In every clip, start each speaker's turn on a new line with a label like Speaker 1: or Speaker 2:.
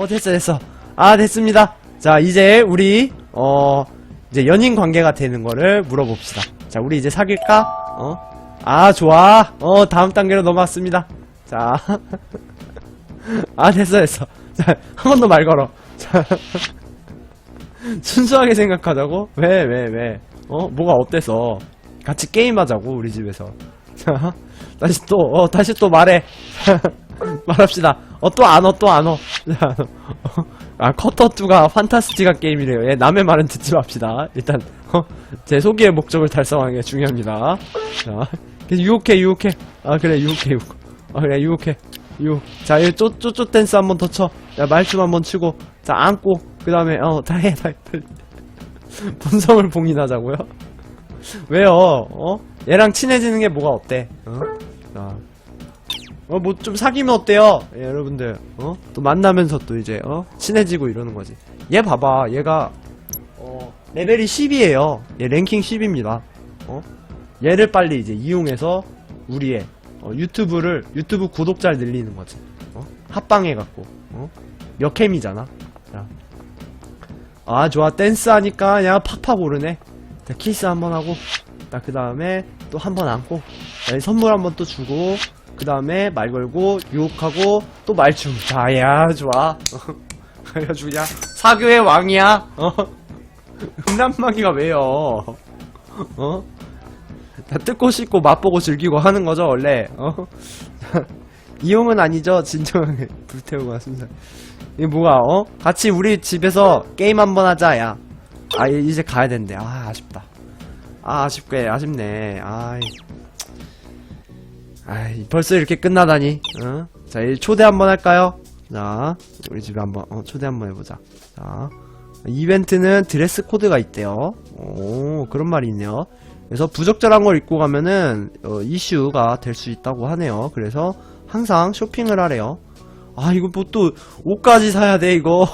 Speaker 1: 어 됐어 됐어. 아 됐습니다. 자 이제 우리 어 이제 연인 관계가 되는 거를 물어봅시다. 자 우리 이제 사귈까? 어 아 좋아. 어 다음 단계로 넘어왔습니다. 자 아 됐어 됐어. 자 한 번 더 말 걸어. 자. 순수하게 생각하자고? 왜 왜 왜? 어? 뭐가 어때서? 같이 게임하자고 우리 집에서. 자 다시 또 어 다시 또 말해 말합시다. 어, 또 안 어, 또 안 어. 아, 커터2가 판타스티한 게임이래요. 예, 남의 말은 듣지 맙시다. 일단, 어, 제 소기의 목적을 달성하는 게 중요합니다. 자, 계속 유혹해, 유혹해. 아, 그래, 유혹해, 유혹. 아, 그래, 유혹해. 유혹. 자, 이 쪼, 쪼, 쪼 댄스 한번 더 쳐. 자, 말춤 한번 치고. 자, 안고. 그 다음에, 어, 다 해, 다 해. 본성을 봉인하자고요? 왜요? 어? 얘랑 친해지는 게 뭐가 어때? 어? 자. 어, 뭐 좀 사귀면 어때요? 예, 여러분들. 어? 또 만나면서 또 이제, 어? 친해지고 이러는 거지. 얘 봐봐. 얘가, 어, 레벨이 10이에요. 얘 랭킹 10입니다. 어? 얘를 빨리 이제 이용해서 우리의, 어, 유튜브를, 유튜브 구독자를 늘리는 거지. 어? 합방해갖고, 어? 역캠이잖아. 자. 아, 좋아. 댄스 하니까 그냥 팍팍 오르네. 자, 키스 한번 하고, 자, 그 다음에 또 한 번 안고, 자, 선물 한번 또 주고, 그 다음에 말 걸고 유혹하고 또 말춤 자야 좋아. 그래가지고 그냥 사교의 왕이야. 어? 음란마귀가 왜요? 어? 다 뜯고 씹고 맛보고 즐기고 하는 거죠 원래. 어? 이용은 아니죠. 진정하게 불태우고 왔습니다. 이게 뭐가 어? 같이 우리 집에서 게임 한번 하자 야 아 이제 가야 된대 아 아쉽다. 아 아쉽게 아쉽네. 아이 아이, 벌써 이렇게 끝나다니, 어? 자, 이 초대 한번 할까요? 자, 우리 집에 한번, 어, 초대 한번 해보자. 자, 이벤트는 드레스 코드가 있대요. 오, 그런 말이 있네요. 그래서 부적절한 걸 입고 가면은, 어, 이슈가 될 수 있다고 하네요. 그래서 항상 쇼핑을 하래요. 아, 이거 뭐 또, 옷까지 사야 돼, 이거.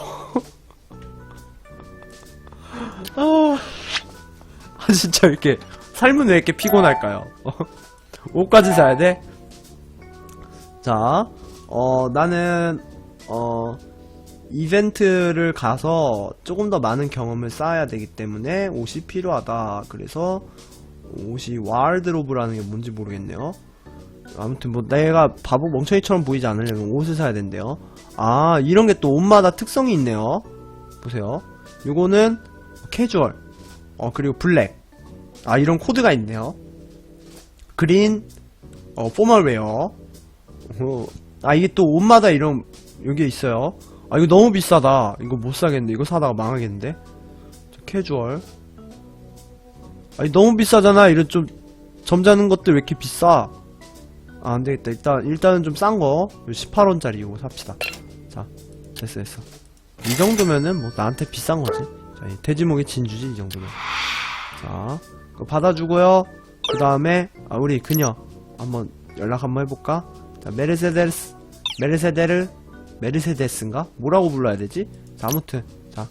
Speaker 1: 아, 아, 진짜 이렇게, 삶은 왜 이렇게 피곤할까요? 옷까지 사야 돼? 자, 어, 나는, 어, 이벤트를 가서 조금 더 많은 경험을 쌓아야 되기 때문에 옷이 필요하다. 그래서 옷이 와일드로브라는 게 뭔지 모르겠네요. 아무튼 뭐 내가 바보 멍청이처럼 보이지 않으려면 옷을 사야 된대요. 아, 이런 게 또 옷마다 특성이 있네요. 보세요. 요거는 캐주얼. 어, 그리고 블랙. 아, 이런 코드가 있네요. 그린, 어, 포멀웨어. 어, 아, 이게 또 옷마다 이런, 여기 있어요. 아, 이거 너무 비싸다. 이거 못 사겠는데. 이거 사다가 망하겠는데. 저 캐주얼. 아니, 너무 비싸잖아. 이런 좀, 점잖은 것들 왜 이렇게 비싸? 아, 안 되겠다. 일단, 일단은 좀 싼 거. 18원짜리 이거 삽시다. 자, 됐어, 됐어. 이 정도면은 뭐 나한테 비싼 거지. 자, 이 돼지목이 진주지, 이 정도면. 자, 받아주고요. 그 다음에 아, 우리 그녀 한번 연락 한번 해볼까? 자, 메르세데스 메르세데르 메르세데스인가? 뭐라고 불러야 되지? 자, 아무튼 자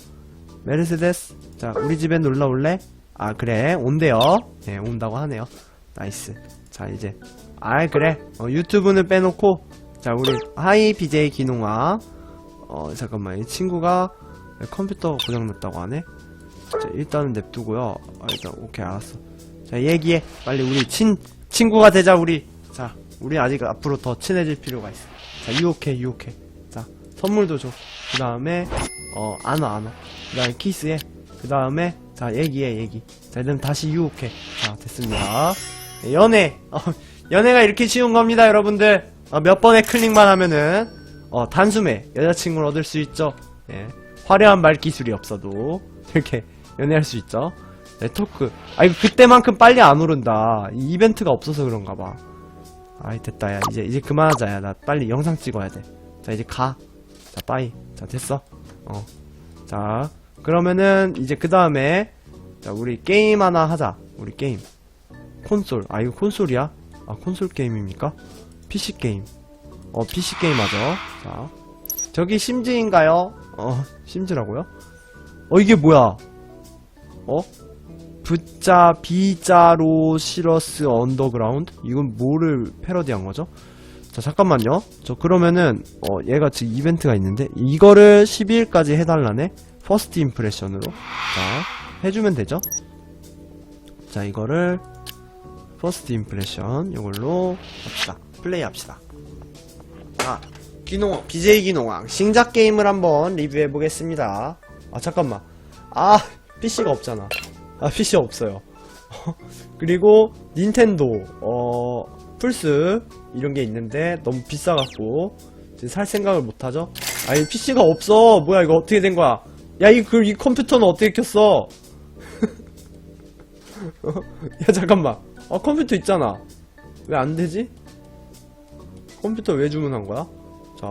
Speaker 1: 메르세데스 자 우리 집에 놀러 올래? 아 그래 온대요 네 온다고 하네요 나이스 자 이제 아 그래 어, 유튜브는 빼놓고 자 우리 하이 BJ 기농아 어 잠깐만 이 친구가 컴퓨터 고장났다고 하네 자 일단은 냅두고요 아 일단 오케이 알았어 자 얘기해. 빨리 우리 친 친구가 되자 우리. 자 우리 아직 앞으로 더 친해질 필요가 있어. 자 유혹해 유혹해. 자 선물도 줘 그 다음에 어 안아 안아. 그 다음에 키스해. 그 다음에 자 얘기해 얘기. 자 그럼 다시 유혹해. 자 됐습니다. 네, 연애. 어, 연애가 이렇게 쉬운 겁니다 여러분들. 어, 몇 번의 클릭만 하면은 어 단숨에 여자친구를 얻을 수 있죠. 예. 화려한 말 기술이 없어도 이렇게 연애할 수 있죠 네, 토크. 아, 이거 그때만큼 빨리 안 오른다. 이 이벤트가 없어서 그런가 봐. 아이, 됐다, 야. 이제, 이제 그만하자, 야. 나 빨리 영상 찍어야 돼. 자, 이제 가. 자, 빠이. 자, 됐어. 어. 자, 그러면은, 이제 그 다음에, 자, 우리 게임 하나 하자. 우리 게임. 콘솔. 아, 이거 콘솔이야? 아, 콘솔 게임입니까? PC 게임. 어, PC 게임 하죠. 자. 저기 심즈인가요? 어, 심즈라고요? 어, 이게 뭐야? 어? 부자 비자로 시러스 언더그라운드? 이건 뭐를 패러디한 거죠? 자, 잠깐만요. 저 그러면은, 어, 얘가 지금 이벤트가 있는데, 이거를 12일까지 해달라네? 퍼스트 임프레션으로. 자, 해주면 되죠? 자, 이거를, 퍼스트 임프레션, 이걸로 합시다. 플레이 합시다. 자, 기농, BJ 기농왕, 신작 게임을 한번 리뷰해 보겠습니다. 아, 잠깐만. 아, PC가 없잖아. 아, PC 없어요. 그리고, 닌텐도, 어, 플스, 이런 게 있는데, 너무 비싸갖고, 지금 살 생각을 못하죠? 아니, PC가 없어! 뭐야, 이거 어떻게 된 거야? 야, 이, 그, 이 컴퓨터는 어떻게 켰어? 야, 잠깐만. 아, 컴퓨터 있잖아. 왜 안 되지? 컴퓨터 왜 주문한 거야? 자,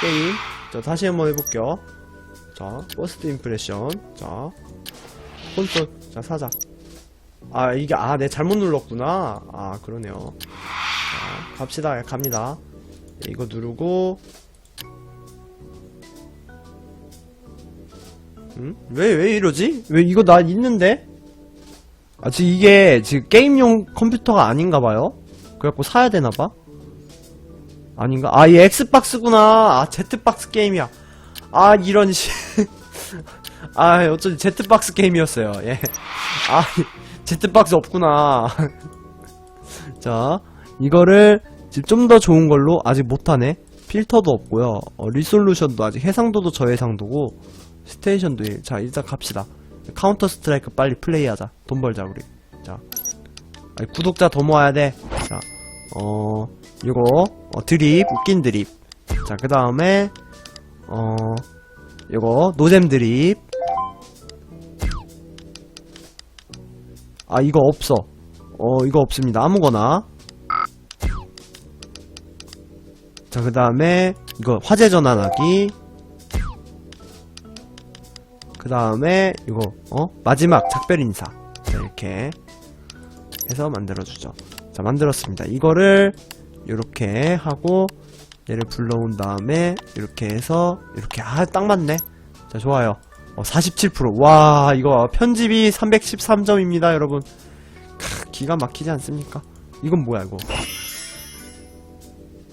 Speaker 1: 게임. 자, 다시 한번 해볼게요. 자, 퍼스트 임프레션. 자, 콘솔. 자, 사자. 아, 이게, 아, 내 잘못 눌렀구나. 아, 그러네요. 자, 갑시다. 갑니다. 이거 누르고. 응? 왜, 왜 이러지? 왜 이거 나 있는데? 아, 지금 이게, 지금 게임용 컴퓨터가 아닌가 봐요? 그래갖고 사야 되나 봐? 아닌가? 아, 이 엑스박스구나. 아, 제트박스 게임이야. 아, 이런 씨. 아, 어쩐지 제트박스 게임이었어요. 예. 아, 제트박스 없구나. 자, 이거를 지금 좀 더 좋은 걸로 아직 못하네. 필터도 없고요. 어, 리솔루션도 아직 해상도도 저해상도고 스테이션도 1. 자, 일단 갑시다. 카운터 스트라이크 빨리 플레이하자. 돈 벌자 우리. 자, 아니, 구독자 더 모아야 돼. 자, 어, 요거 어, 드립 웃긴 드립. 자, 그 다음에 어, 요거 노잼 드립. 아, 이거 없어. 어, 이거 없습니다. 아무거나. 자, 그 다음에, 이거, 화재 전환하기. 그 다음에, 이거, 어? 마지막, 작별 인사. 자, 이렇게 해서 만들어주죠. 자, 만들었습니다. 이거를, 요렇게 하고, 얘를 불러온 다음에, 이렇게 해서, 이렇게, 아, 딱 맞네. 자, 좋아요. 어, 47%. 와, 이거 편집이 313점입니다, 여러분. 크, 기가 막히지 않습니까? 이건 뭐야, 이거?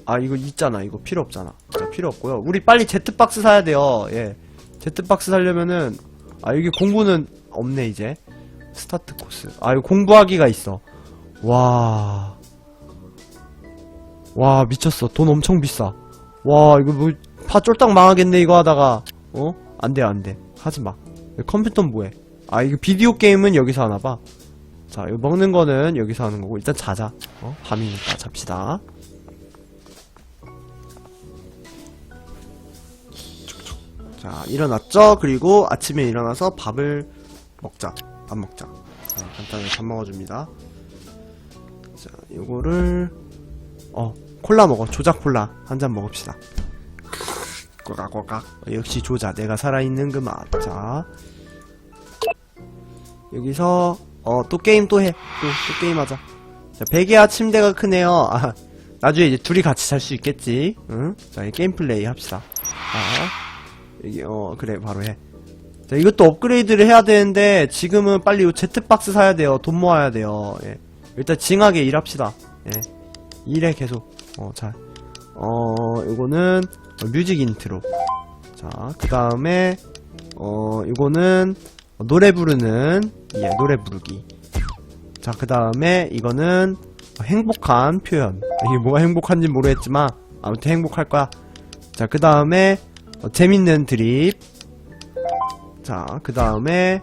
Speaker 1: 아, 이거 있잖아. 이거 필요 없잖아. 자, 필요 없고요. 우리 빨리 제트박스 사야 돼요. 예. 제트박스 사려면은, 아, 여기 공부는 없네, 이제. 스타트 코스. 아, 이거 공부하기가 있어. 와. 와, 미쳤어. 돈 엄청 비싸. 와, 이거 뭐, 파 쫄딱 망하겠네, 이거 하다가. 어? 안 돼, 안 돼. 하지 마. 컴퓨터는 뭐해? 아, 이거 비디오 게임은 여기서 하나봐. 자, 이거 먹는 거는 여기서 하는 거고, 일단 자자. 어? 밤이니까 잡시다. 자, 일어났죠? 그리고 아침에 일어나서 밥을 먹자. 밥 먹자. 자, 간단하게 밥 먹어줍니다. 자, 요거를, 어, 콜라 먹어. 조작 콜라. 한 잔 먹읍시다. 꼬각 꼬각. 어, 역시 조자. 내가 살아있는 그 맛. 자. 여기서, 어, 또 게임 또 해. 또, 또 게임 하자. 자, 베개와 침대가 크네요. 아, 나중에 이제 둘이 같이 잘 수 있겠지. 응? 자, 이 게임 플레이 합시다. 아. 이게, 어, 그래, 바로 해. 자, 이것도 업그레이드를 해야 되는데, 지금은 빨리 이 제트박스 사야 돼요. 돈 모아야 돼요. 예. 일단 징하게 일합시다. 예. 일해, 계속. 어, 자. 어, 요거는, 어, 뮤직 인트로. 자, 그 다음에, 어, 이거는, 어, 노래 부르는, 예, 노래 부르기. 자, 그 다음에, 이거는, 어, 행복한 표현. 이게 뭐가 행복한지 모르겠지만, 아무튼 행복할 거야. 자, 그 다음에, 어, 재밌는 드립. 자, 그 다음에,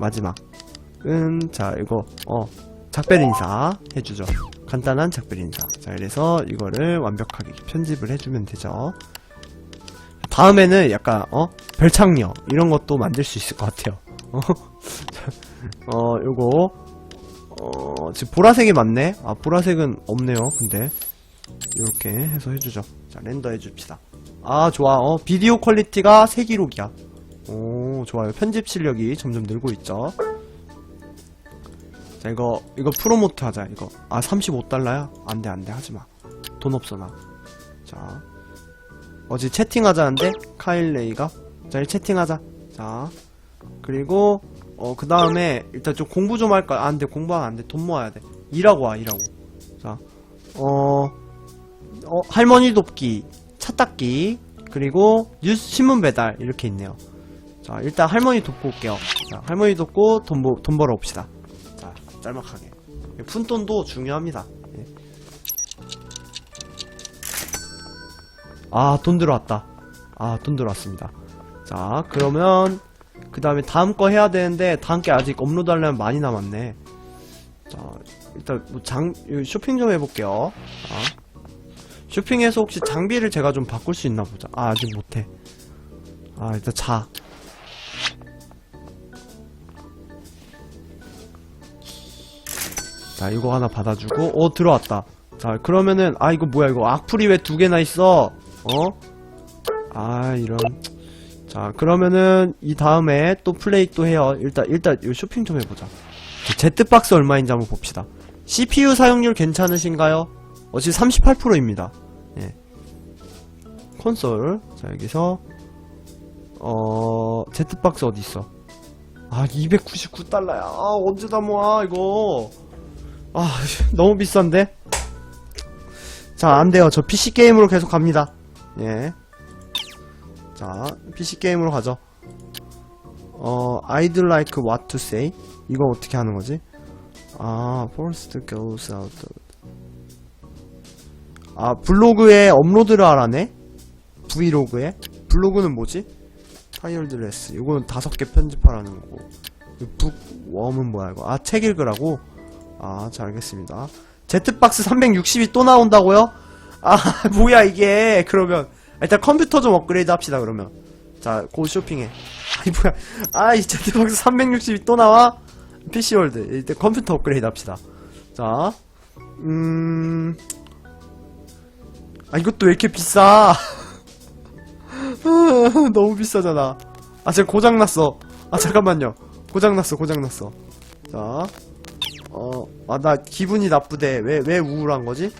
Speaker 1: 마지막은, 자, 이거, 어, 작별 인사 해주죠. 간단한 작별 인사. 자, 이래서 이거를 완벽하게 편집을 해주면 되죠. 다음에는 약간, 어, 별창녀. 이런 것도 만들 수 있을 것 같아요. 어, 어, 요거, 어, 지금 보라색이 맞네? 아, 보라색은 없네요, 근데. 이렇게 해서 해주죠. 자, 렌더 해줍시다. 아, 좋아. 어, 비디오 퀄리티가 세기록이야. 오, 좋아요. 편집 실력이 점점 늘고 있죠. 자, 이거, 이거 프로모트 하자, 이거. 아, 35달러야? 안 돼, 안 돼. 하지 마. 돈 없어, 나. 자. 어제 채팅하자는데? 카일레이가? 자, 일 채팅하자. 자. 그리고, 어, 그 다음에, 일단 좀 공부 좀 할까? 아, 안 돼, 공부하면 안 돼. 돈 모아야 돼. 일하고 와, 일하고. 자. 어, 어, 할머니 돕기, 차 닦기, 그리고 뉴스 신문 배달 이렇게 있네요. 자, 일단 할머니 돕고 올게요. 자, 할머니 돕고 돈, 버- 돈 벌어 옵시다. 자, 짤막하게. 푼돈도 중요합니다. 아, 돈 들어왔다. 아, 돈 들어왔습니다. 자, 그러면, 그 다음에 다음 거 해야 되는데, 다음 게 아직 업로드 하려면 많이 남았네. 자, 일단, 뭐 장, 쇼핑 좀 해볼게요. 자. 쇼핑해서 혹시 장비를 제가 좀 바꿀 수 있나 보자. 아, 아직 못해. 아, 일단 자. 자, 이거 하나 받아주고, 어, 들어왔다. 자, 그러면은, 아, 이거 뭐야, 이거 악플이 왜 두 개나 있어? 어? 아, 이런. 자, 그러면은, 이 다음에 또 플레이 또 해요. 일단, 일단, 이 쇼핑 좀 해보자. 제트박스 얼마인지 한번 봅시다. CPU 사용률 괜찮으신가요? 어, 지금 38%입니다. 예. 콘솔. 자, 여기서, 어, 제트박스 어디있어? 아, 299달러야. 아, 언제 다 모아, 이거. 아, 너무 비싼데? 자, 안 돼요. 저 PC게임으로 계속 갑니다. 예. 자, PC게임으로 가죠. 어, I'd like what to say? 이거 어떻게 하는 거지? 아, first goes out. 아, 블로그에 업로드를 하라네? 브이로그에? 블로그는 뭐지? 타이얼드 레스. 이거는 다섯 개 편집하라는 거고. 북웜은 뭐야, 이거? 아, 책 읽으라고? 아, 잘 알겠습니다. 제트박스 360이 또 나온다고요? 아, 뭐야, 이게. 그러면. 일단 컴퓨터 좀 업그레이드 합시다, 그러면. 자, 고 쇼핑해. 아이, 뭐야. 아, 이 제트박스 360이 또 나와? PC월드. 일단 컴퓨터 업그레이드 합시다. 자, 음. 아, 이것도 왜 이렇게 비싸? 너무 비싸잖아. 아, 지금 고장났어. 아, 잠깐만요. 고장났어, 고장났어. 자, 어, 아, 나 기분이 나쁘대. 왜, 왜 우울한 거지?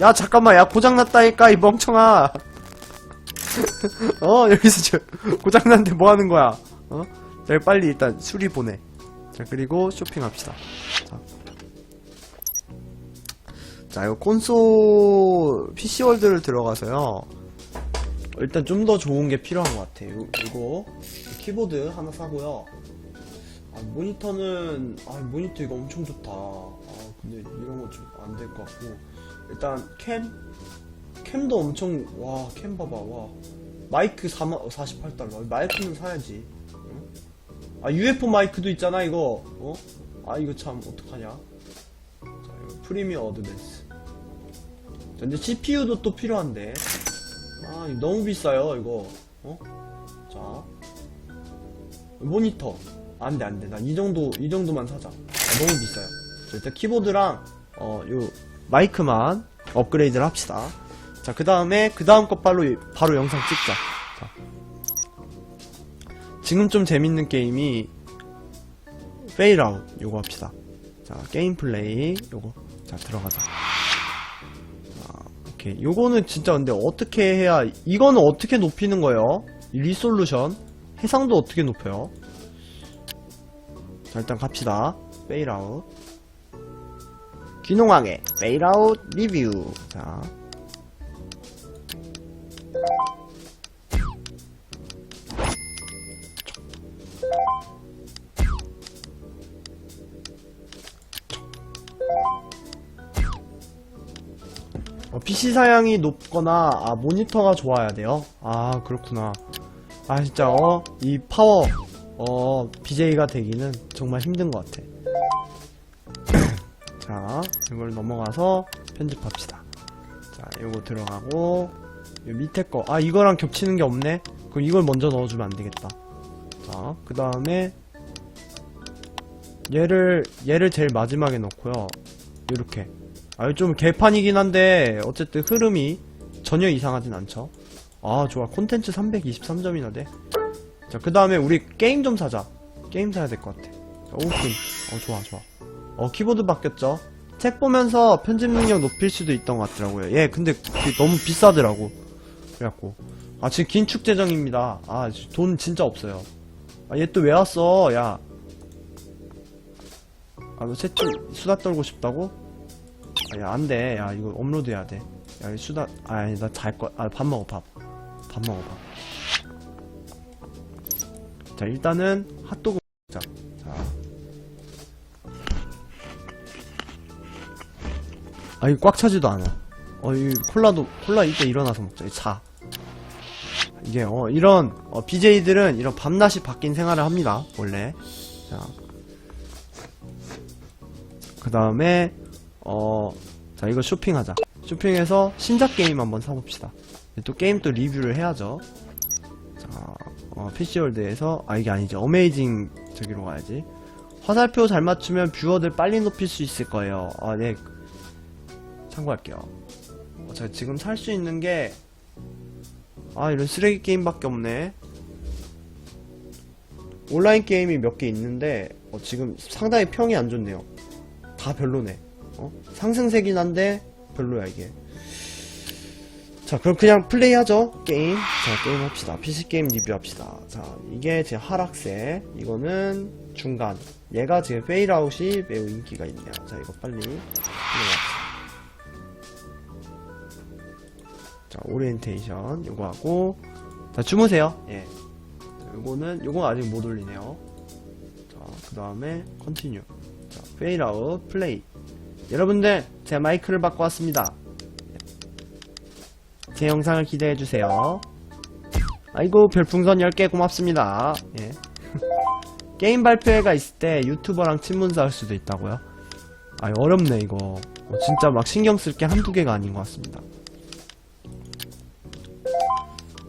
Speaker 1: 야, 잠깐만, 야, 고장났다니까, 이 멍청아. 어, 여기서 저, 고장났는데 뭐 하는 거야? 어? 자, 빨리 일단 수리 보내. 자, 그리고 쇼핑합시다. 자. 자, 이거 콘솔 PC월드를 들어가서요. 일단 좀 더 좋은 게 필요한 것 같아. 요, 이거 키보드 하나 사고요. 아, 모니터는 아 모니터 이거 엄청 좋다. 아 근데 이런 거 좀 안 될 것 같고 일단 캠 캠도 엄청 와 캠 봐봐 와 마이크 4만 48달러 마이크는 사야지. 응? 아 UFO 마이크도 있잖아 이거. 어? 아 이거 참 어떡하냐. 자 이거 프리미어 어드밴스. 자, 근데 CPU도 또 필요한데. 아 너무 비싸요 이거. 어? 자 모니터. 안돼 안돼 나이 정도 이 정도만 사자 아, 너무 비싸요 자, 일단 키보드랑 어요 마이크만 업그레이드를 합시다. 자 그 다음에 그 다음 것 바로 바로 영상 찍자. 자. 지금 좀 재밌는 게임이 페일아웃 요거 합시다. 자 게임 플레이 요거. 자 들어가자. 자 오케이. 요거는 진짜 근데 어떻게 해야 이거는 어떻게 높이는 거예요? 이 리솔루션? 해상도 어떻게 높여요? 자 일단 갑시다. 페일아웃 귀농왕의 페일아웃 리뷰 자. 어, PC 사양이 높거나 아 모니터가 좋아야 돼요? 아 그렇구나. 아 진짜 어 이 파워 어, BJ가 되기는 정말 힘든 것 같아. 자, 이걸 넘어가서 편집합시다. 자, 이거 들어가고, 요 밑에 거. 아, 이거랑 겹치는 게 없네? 그럼 이걸 먼저 넣어주면 안 되겠다. 자, 그 다음에, 얘를, 얘를 제일 마지막에 넣고요. 요렇게. 아, 좀 개판이긴 한데, 어쨌든 흐름이 전혀 이상하진 않죠. 아, 좋아. 콘텐츠 323점이나 돼. 자, 그 다음에 우리 게임 좀 사자. 게임 사야 될 것 같아. 자, 오픈. 어, 좋아, 좋아. 어, 키보드 바뀌었죠? 책 보면서 편집 능력 높일 수도 있던 것 같더라고요. 예, 근데 너무 비싸더라고. 그래갖고. 아, 지금 긴축 재정입니다. 아, 돈 진짜 없어요. 아, 얘 또 왜 왔어, 야. 아, 너 채팅 수다 떨고 싶다고? 아, 야, 안 돼. 야, 이거 업로드 해야 돼. 야, 이 수다, 아니, 나잘 거, 아, 밥 먹어, 밥. 밥 먹어, 밥. 자, 일단은 핫도그 아, 이거 꽉 차지도 않아. 어, 이 콜라도, 콜라 이때 일어나서 먹자. 이 차. 이게, 어, 이런, 어, BJ들은 이런 밤낮이 바뀐 생활을 합니다. 원래. 자. 그 다음에, 어, 자, 이거 쇼핑하자. 쇼핑해서 신작 게임 한번 사봅시다. 또 게임 또 리뷰를 해야죠. 자, 어, PC월드에서, 아, 이게 아니죠. 어메이징 저기로 가야지. 화살표 잘 맞추면 뷰어들 빨리 높일 수 있을 거예요. 아, 네. 참고할게요. 어, 제가 지금 살 수 있는 게, 아, 이런 쓰레기 게임밖에 없네. 온라인 게임이 몇 개 있는데, 어, 지금 상당히 평이 안 좋네요. 다 별로네. 어? 상승세긴 한데, 별로야, 이게. 자, 그럼 그냥 플레이하죠. 게임. 자, 게임 합시다. PC 게임 리뷰합시다. 자, 이게 제 하락세. 이거는 중간. 얘가 지금 페일아웃이 매우 인기가 있네요. 자, 이거 빨리 플레이합시다. 자, 오리엔테이션. 요거 하고. 자, 주무세요. 예. 자, 요거는, 요거 아직 못 올리네요. 자, 그 다음에, 컨티뉴. 자, 페일 아웃, 플레이. 여러분들, 제 마이크를 바꿔 왔습니다. 제 영상을 기대해 주세요. 아이고, 별풍선 10개 고맙습니다. 예. 게임 발표회가 있을 때 유튜버랑 친문사 할 수도 있다고요? 아, 어렵네, 이거. 어, 진짜 막 신경 쓸 게 한두 개가 아닌 것 같습니다.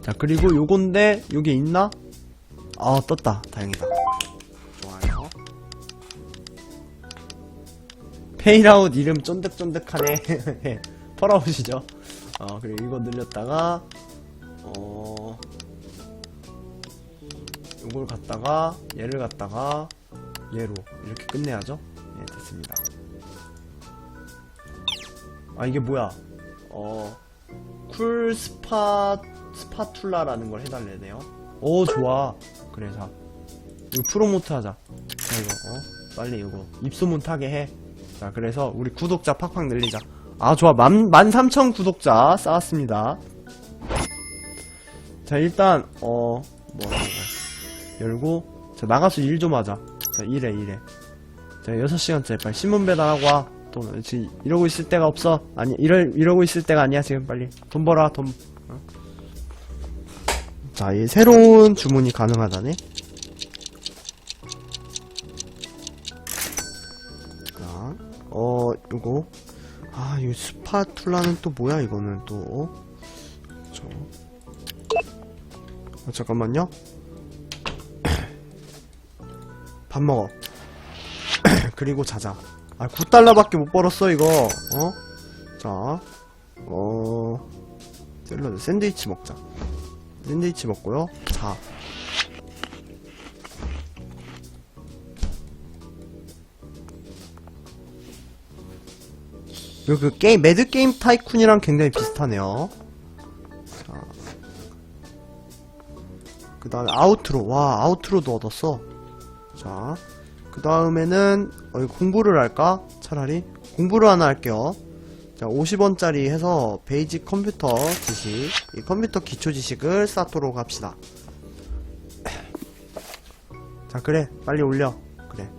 Speaker 1: 자, 그리고 요건데, 요게 있나? 아, 떴다. 다행이다. 좋아요. 페이라웃 이름 쫀득쫀득하네. 펄아웃이죠. 어, 그리고 이거 늘렸다가, 어, 요걸 갖다가, 얘를 갖다가, 얘로, 이렇게 끝내야죠. 예, 됐습니다. 아, 이게 뭐야. 어, 쿨 스파, 스파툴라라는 걸 해달래네요. 오, 좋아. 그래, 자. 이거 프로모트 하자. 자, 이거, 어? 빨리 이거, 입소문 타게 해. 자, 그래서 우리 구독자 팍팍 늘리자. 아, 좋아. 만, 만 삼천 구독자 쌓았습니다. 자, 일단, 어, 뭐, 열고, 자, 나가서 일 좀 하자. 자, 일해, 일해. 자, 6시간째 빨리 신문 배달하고 와. 돈, 지금 이러고 있을 때가 없어. 아니, 이러, 이러고 있을 때가 아니야, 지금 빨리. 돈 벌어, 돈. 어? 자, 이 새로운 주문이 가능하다네. 자, 어, 요거. 아, 이 스파툴라는 또 뭐야, 이거는 또. 저. 어, 잠깐만요. 밥 먹어. 그리고 자자. 아, 9달러밖에 못 벌었어, 이거. 어? 자, 어, 샐러드, 샌드위치 먹자. 샌드위치 먹고요. 자. 그리고 그 게임, 매드게임 타이쿤이랑 굉장히 비슷하네요. 자. 그 다음에 아우트로. 와, 아우트로도 얻었어. 자. 그 다음에는, 어, 공부를 할까? 차라리? 공부를 하나 할게요. 자, 50원짜리 해서 베이직 컴퓨터 지식, 이 컴퓨터 기초 지식을 쌓도록 합시다. 자, 그래. 빨리 올려. 그래.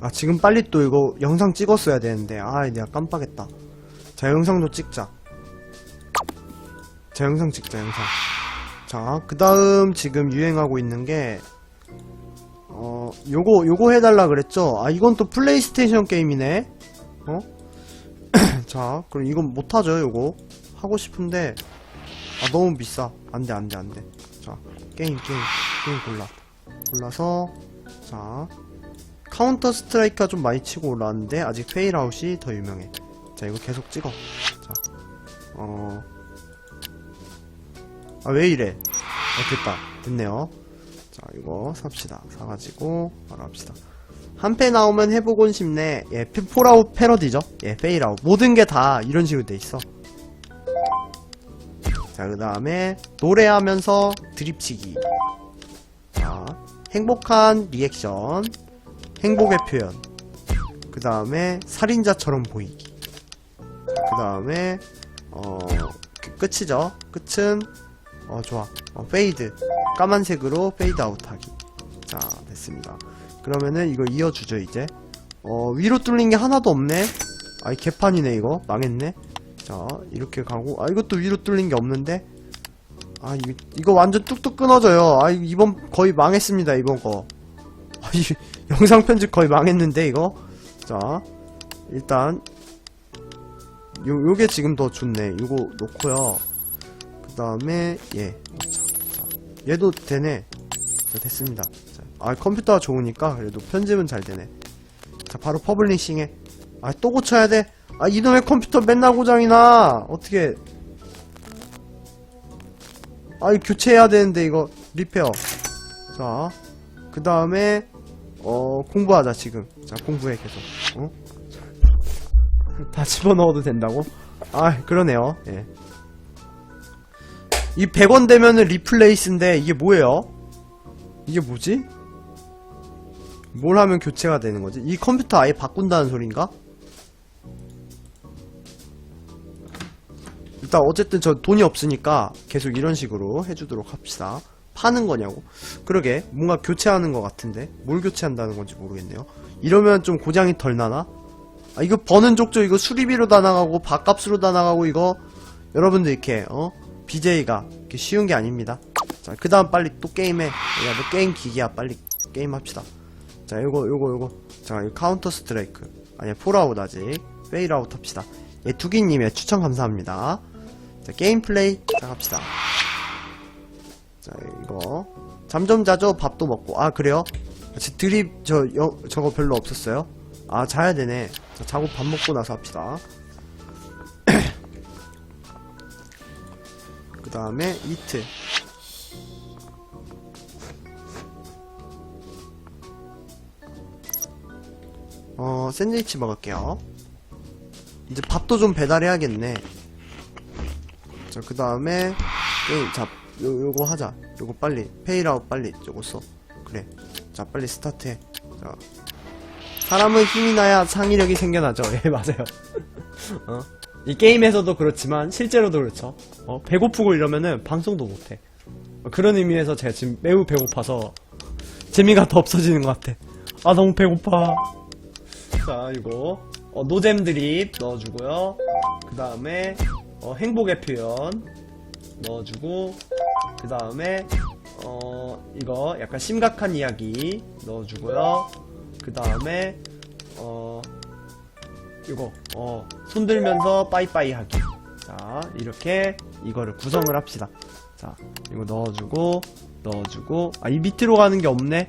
Speaker 1: 아, 지금 빨리 또 이거 영상 찍었어야 되는데. 아, 내가 깜빡했다. 자, 영상도 찍자. 자, 영상 찍자, 영상. 자, 그 다음 지금 유행하고 있는 게, 어, 요거, 요거 해달라 그랬죠? 아, 이건 또 플레이스테이션 게임이네? 어? 자, 그럼 이건 못하죠, 요거. 하고 싶은데, 아, 너무 비싸. 안 돼, 안 돼, 안 돼. 자, 게임, 게임, 게임 골라. 골라서, 자, 카운터 스트라이크가 좀 많이 치고 올라왔는데, 아직 페일아웃이 더 유명해. 자, 이거 계속 찍어. 자, 어, 아, 왜 이래? 어, 됐다. 됐네요. 자, 이거 삽시다. 사가지고, 바로 합시다. 한 패 나오면 해보곤 싶네. 예, 페- 폴아웃 패러디죠? 예, 페일아웃. 모든 게 다 이런 식으로 돼 있어. 자, 그 다음에, 노래하면서 드립치기. 자, 행복한 리액션, 행복의 표현, 그 다음에 살인자처럼 보이기, 그 다음에 어 그- 끝이죠. 끝은 어 좋아. 어, 페이드 까만색으로 페이드 아웃하기. 자 됐습니다. 그러면은 이거 이어주죠 이제. 어 위로 뚫린 게 하나도 없네. 아이 개판이네 이거 망했네. 자 이렇게 가고 아 이것도 위로 뚫린 게 없는데. 아 이거 이거 완전 뚝뚝 끊어져요. 아 이번 거의 망했습니다 이번 거. 아, 이 영상 편집 거의 망했는데 이거. 자 일단 요, 요게 지금 더 좋네. 요거 놓고요. 그 다음에, 얘. 얘도 되네. 자, 됐습니다. 자, 아, 컴퓨터가 좋으니까 그래도 편집은 잘 되네. 자, 바로 퍼블리싱해. 아, 또 고쳐야 돼. 아, 이놈의 컴퓨터 맨날 고장이 나. 어떻게. 아, 이거 교체해야 되는데, 이거. 리페어. 자, 그 다음에, 어, 공부하자, 지금. 자, 공부해, 계속. 어? 다 집어넣어도 된다고? 아, 그러네요. 예. 이 100원 되면은 리플레이스인데 이게 뭐예요? 이게 뭐지? 뭘 하면 교체가 되는 거지? 이 컴퓨터 아예 바꾼다는 소린가? 일단 어쨌든 저 돈이 없으니까 계속 이런 식으로 해주도록 합시다. 파는 거냐고? 그러게 뭔가 교체하는 것 같은데 뭘 교체한다는 건지 모르겠네요. 이러면 좀 고장이 덜 나나? 아, 이거 버는 족조 이거 수리비로 다 나가고 밥값으로 다 나가고 이거 여러분들 이렇게 어 BJ가 쉬운 게 아닙니다. 자, 그 다음 빨리 또 게임해. 야, 너 게임 기기야. 빨리 게임 합시다. 자, 요거, 요거, 요거. 자, 이 카운터 스트라이크. 아니, 폴아웃 아직. 페일아웃 합시다. 예, 두기님의 추천 감사합니다. 자, 게임 플레이 시작합시다. 자, 이거. 잠 좀 자죠? 밥도 먹고. 아, 그래요? 제 드립, 저, 여, 저거 별로 없었어요? 아, 자야 되네. 자, 자고 밥 먹고 나서 합시다. 그 다음에 이트. 어, 샌드위치 먹을게요. 이제 밥도 좀 배달해야겠네. 자, 그 다음에, 게임, 자, 요, 요거 하자. 요거 빨리, 페이라웃 빨리, 요거 써. 그래. 자, 빨리 스타트해. 자. 사람은 힘이 나야 창의력이 생겨나죠. 예, 맞아요. 어? 이 게임에서도 그렇지만, 실제로도 그렇죠. 어, 배고프고 이러면은 방송도 못해. 어, 그런 의미에서 제가 지금 매우 배고파서, 재미가 더 없어지는 것 같아. 아, 너무 배고파. 자, 이거 어, 노잼 드립 넣어주고요. 그 다음에 어, 행복의 표현 넣어주고 그 다음에 어, 이거 약간 심각한 이야기 넣어주고요. 그 다음에 어, 이거 어, 손들면서 빠이빠이 하기. 자, 이렇게 이거를 구성을 합시다. 자, 이거 넣어주고 넣어주고 아, 이 밑으로 가는 게 없네.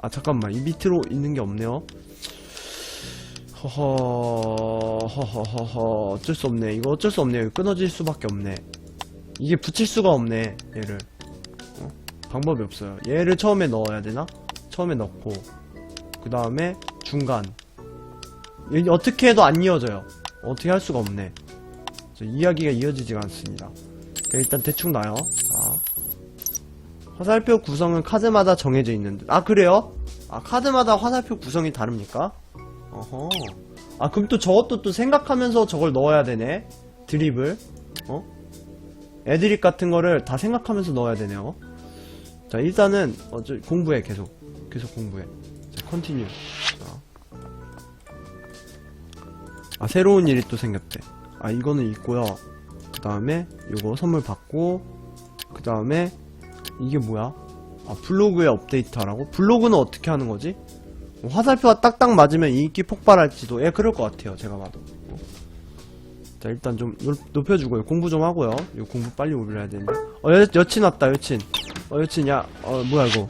Speaker 1: 아, 잠깐만. 이 밑으로 있는 게 없네요. 허허 허허허허 어쩔 수 없네 이거 어쩔 수 없네 이거 끊어질 수밖에 없네 이게 붙일 수가 없네 얘를 어? 방법이 없어요 얘를 처음에 넣어야 되나? 처음에 넣고 그 다음에 중간 어떻게 해도 안 이어져요 어떻게 할 수가 없네 저 이야기가 이어지지가 않습니다 그러니까 일단 대충 놔요 자 화살표 구성은 카드마다 정해져 있는데 아 그래요? 아 카드마다 화살표 구성이 다릅니까? 어허. 아, 그럼 또 저것도 또 생각하면서 저걸 넣어야 되네. 드립을. 어? 애드립 같은 거를 다 생각하면서 넣어야 되네요. 자, 일단은, 어, 저, 공부해, 계속. 계속 공부해. 자, 컨티뉴. 자. 아, 새로운 일이 또 생겼대. 아, 이거는 있고요. 그 다음에, 요거 선물 받고, 그 다음에, 이게 뭐야? 아, 블로그에 업데이트 하라고? 블로그는 어떻게 하는 거지? 뭐 화살표가 딱딱 맞으면 인기 폭발할지도 예 그럴 것 같아요 제가 봐도 어. 자 일단 좀 높, 여주고요 공부 좀 하고요 이거 공부 빨리 올려야 되는데 어 여, 여친 왔다 여친 어 여친 야어 뭐야 이거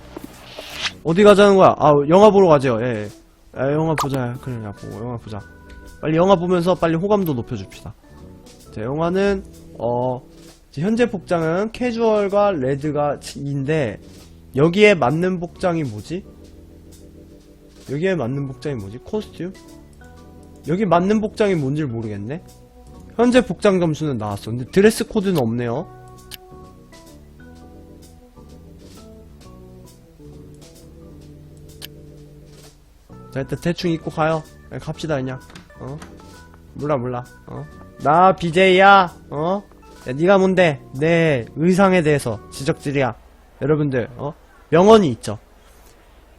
Speaker 1: 어디 가자는 거야 아 영화 보러 가죠 예, 예. 야, 영화 보자 그래 야 보고 영화 보자 빨리 영화 보면서 빨리 호감도 높여줍시다 자 영화는 어 현재 복장은 캐주얼과 레드가 인데 여기에 맞는 복장이 뭐지? 여기에 맞는 복장이 뭐지? 코스튬? 여기 맞는 복장이 뭔지 모르겠네? 현재 복장 점수는 나왔어. 근데 드레스 코드는 없네요. 자 일단 대충 입고 가요 그냥 갑시다 그냥 어? 몰라 몰라. 어 나 BJ야. 어? 야, 네가 뭔데? 내 의상에 대해서 지적질이야. 여러분들 어? 명언이 있죠.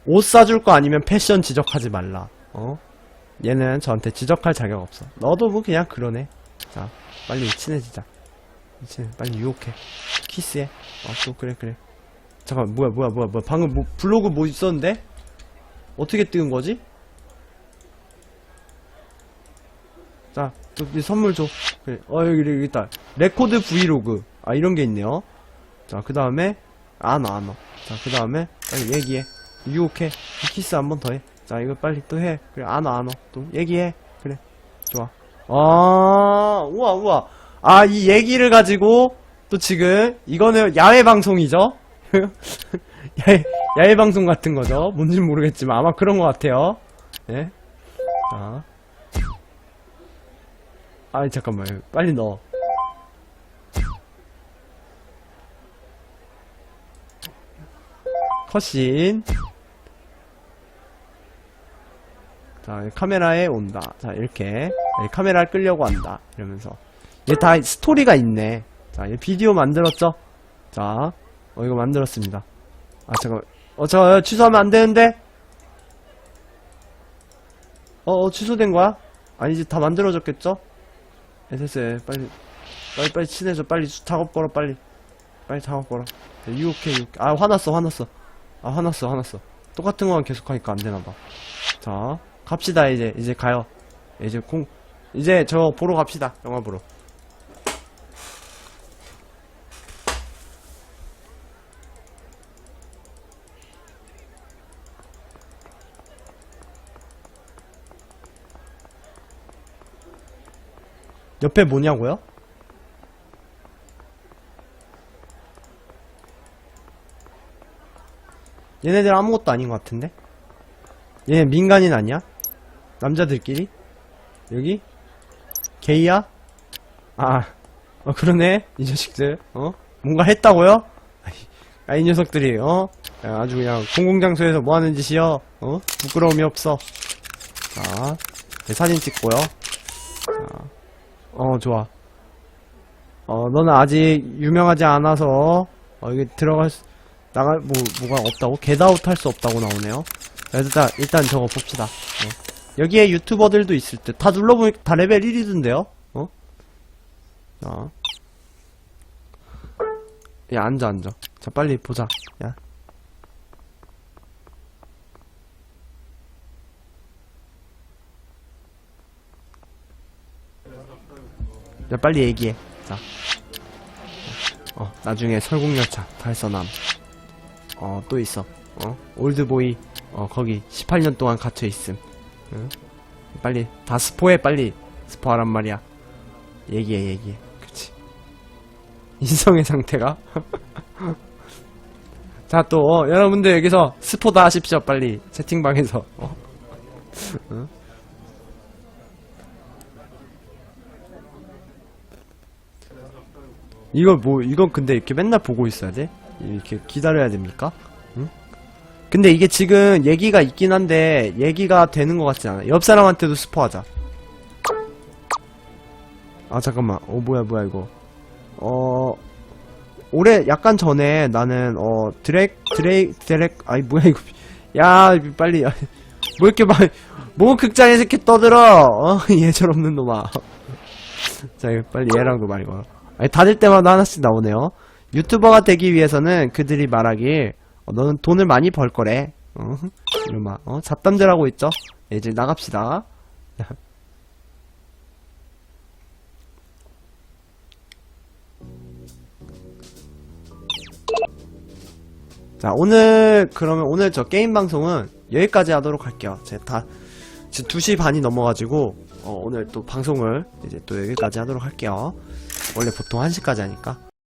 Speaker 1: 옷 사줄 거 아니면 패션 지적하지 말라. 어? 얘는 저한테 지적할 자격 없어. 너도 뭐 그냥 그러네. 자 빨리 친해지자. 친해 빨리 유혹해. 키스해. 어또 그래 그래. 잠깐 뭐야 뭐야 뭐야 뭐야. 방금 뭐 블로그 뭐 있었는데? 어떻게 뜬 거지? 자, 저기 선물 줘. 그래. 어, 여기, 여기 있다. 레코드 브이로그. 아, 이런 게 있네요. 자, 그 다음에, 안 와, 안 와. 자, 그 다음에, 빨리 얘기해. 유혹해. 키스 한 번 더 해. 자, 이거 빨리 또 해. 그래, 안 와, 안 와. 또 얘기해. 그래. 좋아. 아, 우와, 우와. 아, 이 얘기를 가지고, 또 지금, 이거는 야외 방송이죠? 야외, 야외 방송 같은 거죠. 뭔진 모르겠지만, 아마 그런 것 같아요. 예. 자. 아이 잠깐만 빨리 넣어. 컷신. 자 카메라에 온다. 자 이렇게. 네, 카메라를 끌려고 한다. 이러면서. 얘 다 스토리가 있네. 자얘 비디오 만들었죠? 자 어, 이거 만들었습니다. 아 잠깐 어저 취소하면 안 되는데? 어, 어 취소된 거야? 아니 이제 다 만들어졌겠죠? 예, 됐어요. 빨리, 빨리, 빨리 친해져. 빨리 수- 작업 걸어, 빨리. 빨리 작업 걸어. 네, 유혹해, 유혹해. 아, 화났어, 화났어. 아, 화났어, 화났어. 똑같은 거만 계속하니까 안 되나봐. 자, 갑시다, 이제. 이제 가요. 이제 공, 이제 저 보러 갑시다. 영화 보러. 옆에 뭐냐고요? 얘네들 아무것도 아닌 것 같은데? 얘네 민간인 아니야? 남자들끼리? 여기? 게이야? 아, 어, 그러네. 이 자식들, 어? 뭔가 했다고요? 아, 이 녀석들이, 어? 야, 아주 그냥 공공장소에서 뭐 하는 짓이여? 어? 부끄러움이 없어. 자, 네, 사진 찍고요. 자, 어, 좋아. 어, 너는 아직 유명하지 않아서, 어, 이게 들어갈 수, 나갈, 뭐, 뭐가 없다고? 겟아웃 할 수 없다고 나오네요. 그래서 일단, 일단 저거 봅시다. 어. 여기에 유튜버들도 있을 듯. 다 눌러보니까 다 레벨 1이던데요? 어? 자. 야, 앉아, 앉아. 자, 빨리 보자. 야. 야, 빨리 얘기해. 자. 어, 나중에 설국열차, 달서남. 어, 또 있어. 어, 올드보이. 어, 거기 18년 동안 갇혀 있음. 응? 빨리, 다 스포해, 빨리. 스포하란 말이야. 얘기해, 얘기해. 그치. 인성의 상태가? 자, 또, 어, 여러분들 여기서 스포 다 하십시오, 빨리. 채팅방에서. 어. 응? 이거 뭐, 이건 근데 이렇게 맨날 보고 있어야 돼? 이렇게 기다려야 됩니까? 응? 근데 이게 지금 얘기가 있긴 한데, 얘기가 되는 것 같지 않아. 옆 사람한테도 스포하자. 아, 잠깐만. 어, 뭐야, 뭐야, 이거. 어, 올해, 약간 전에 나는, 어, 드랙, 드레이, 드랙, 아이, 뭐야, 이거. 야, 빨리, 뭐 이렇게 막, 뭐 극장에서 이렇게 떠들어! 어, 예절 없는 놈아. 자, 이거 빨리 얘랑도 말이 걸어. 다들 때마다 하나씩 나오네요. 유튜버가 되기 위해서는 그들이 말하길, 어, 너는 돈을 많이 벌 거래. 어, 이러마, 어, 잡담들 하고 있죠? 네, 이제 나갑시다. 자, 오늘, 그러면 오늘 저 게임 방송은 여기까지 하도록 할게요. 제가 다, 지금 2시 반이 넘어가지고, 어, 오늘 또 방송을 이제 또 여기까지 하도록 할게요. 원래 보통 1시까지 하니까.